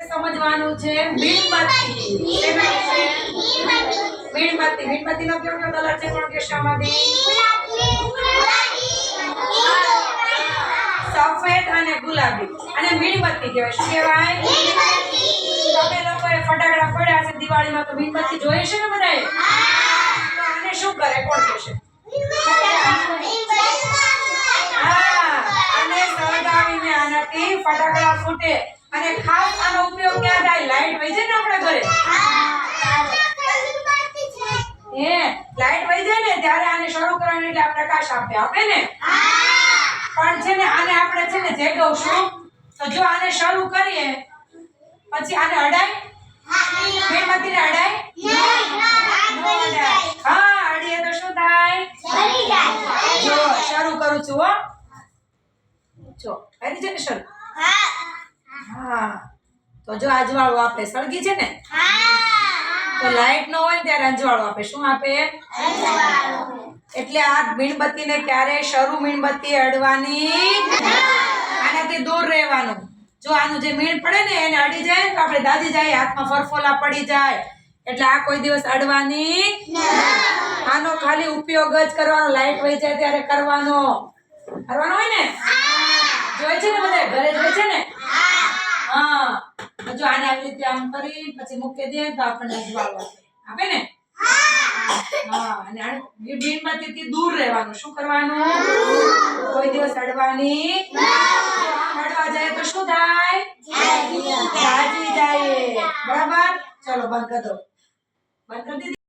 સમજવાનું છે. મીણબત્તી? મીણબત્તી. મીણબત્તીનો કલર છે કોણ કે આમાંથી? સફેદ અને ગુલાબી. અને મીણબત્તી કહેવાય. શું કહેવાય? તમે લોકોએ ફટાકડા ફોડ્યા છે દિવાળીમાં તો મીણબત્તી જોઈએ છે ને શું કરે? કોણ કહેશે? હા. અને સળગાવીને આનાથી ફટાકડા ફૂટે. અને ખાસ આનો ઉપયોગ ક્યાં થાય? લાઈટ વહી જાય ને આપણા ઘરે? હે લાઈટ વહી જાય ને ત્યારે આને શરૂ કરવાની એટલે આ પ્રકાશ આપે આપે ને? પણ છે ને આને આપણે છે ને જગાવશું તો જો આને શરૂ કરીએ પછી આને અડાય? મીણબત્તીને અડાય? હા અડીએ તો શું થાય? જો શરૂ કરું છું હો. જો કરી છે ને શરૂ. હા. તો જો અજવાળું આપે સળગી છે ને? તો લાઈટ નો હોય ત્યારે અજવાળું આપે. શું આપે? એટલે આ મીણબત્તીને ક્યારે શરૂ મીણબત્તી અડવાની? આનાથી દૂર રહેવાનું. જો આનું જે મીણ પડે ને એને અડી જાય ને તો આપણે દાજી જાય હાથમાં ફરફોલા પડી જાય. એટલે આ કોઈ દિવસ અડવાની આનો ખાલી ઉપયોગ જ કરવાનો. લાઈટ વહી જાય ત્યારે કરવાનો. કરવાનો હોય ને? જોઈ છે ને બધા? ઘરે જોઈ છે ને? જો આને આવી રીતે આમ કરી પછી મૂકી દે તો આપણને અજવાળું આપે. ને? હા અને મીણબત્તીથી દૂર રહેવાનું. શું કરવાનું? કોઈ દિવસ અડવાની. અડવા જાય તો શું થાય? દાજી જાય. બરાબર? ચલો બંધ કરી દો. બંધ કરી દીધી?